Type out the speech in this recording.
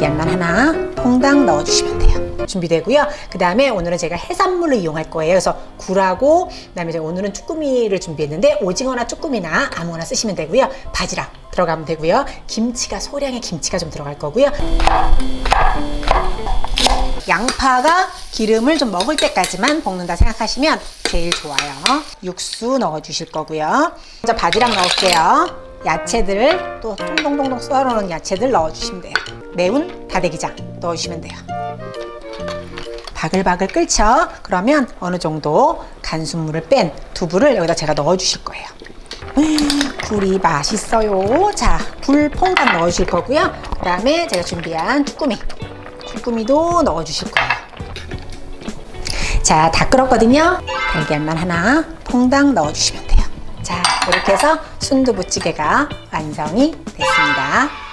달걀만 하나 퐁당 넣어주시면 돼요. 준비되고요. 그 다음에 오늘은 제가 해산물을 이용할 거예요. 그래서 굴하고 그다음에 제가 오늘은 쭈꾸미를 준비했는데 오징어나 쭈꾸미나 아무거나 쓰시면 되고요. 바지락 들어가면 되고요. 김치가 소량의 김치가 좀 들어갈 거고요. 양파가 기름을 좀 먹을 때까지만 볶는다 생각하시면 제일 좋아요. 육수 넣어 주실 거고요. 먼저 바지락 넣을게요. 야채들 또 동동동동 썰어놓은 야채들 넣어 주시면 돼요. 매운 다대기장 넣어 주시면 돼요. 바글바글 끓죠? 그러면 어느 정도 간수물을 뺀 두부를 여기다 제가 넣어 주실 거예요. 음, 굴이 맛있어요. 자, 굴 퐁당 넣어 주실 거고요. 그 다음에 제가 준비한 쭈꾸미. 쭈꾸미도 넣어 주실 거예요. 자, 다 끓었거든요. 달걀만 하나 퐁당 넣어 주시면 돼요. 자, 이렇게 해서 순두부찌개가 완성이 됐습니다.